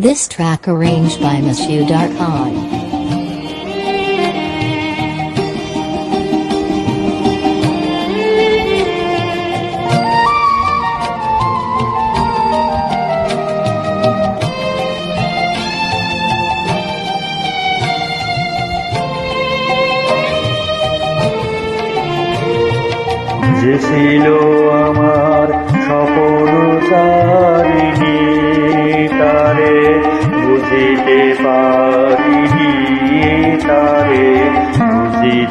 This track arranged by Mashu Darkhan. যে ছিল আমার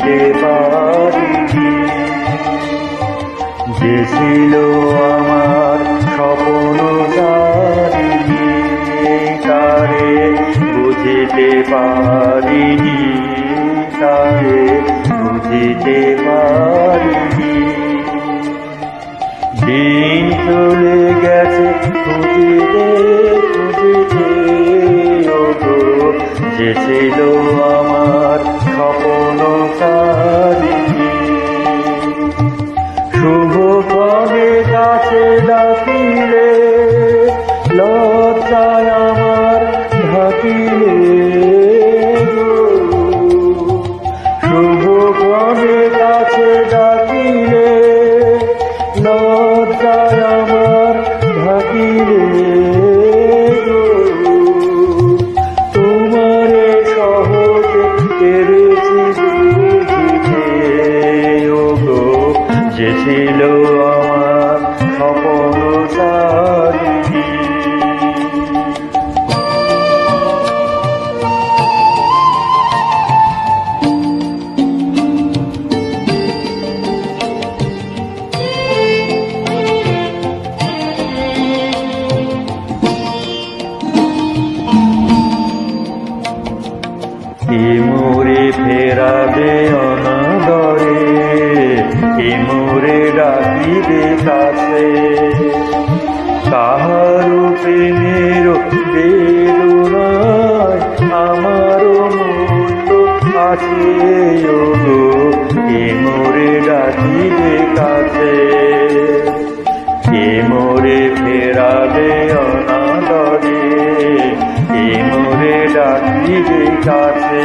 বুঝিতে পারিনি যে ছিল আমার স্বপন তারে বুঝিতে পারিনি, তারে বুঝিতে পারিনি। দিন চলে গেছে খুঁজিতে যে ছিল আমার স্বপ্ন চারিণী যে ছিল আমার কি মোরে ফেরাবে অনাদরে তাহার প্রেমের বেদনায় আমার মূল্য আছে ওগো কি মোরে ডাকিবে কাছে? কে মোরে ফেরাবে অনাদরে? কে মোরে ডাকিবে কাছে?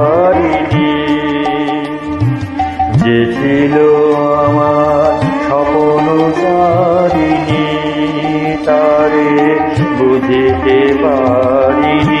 যে ছিল আমার স্বপন তারে বুঝিতে পারিনি।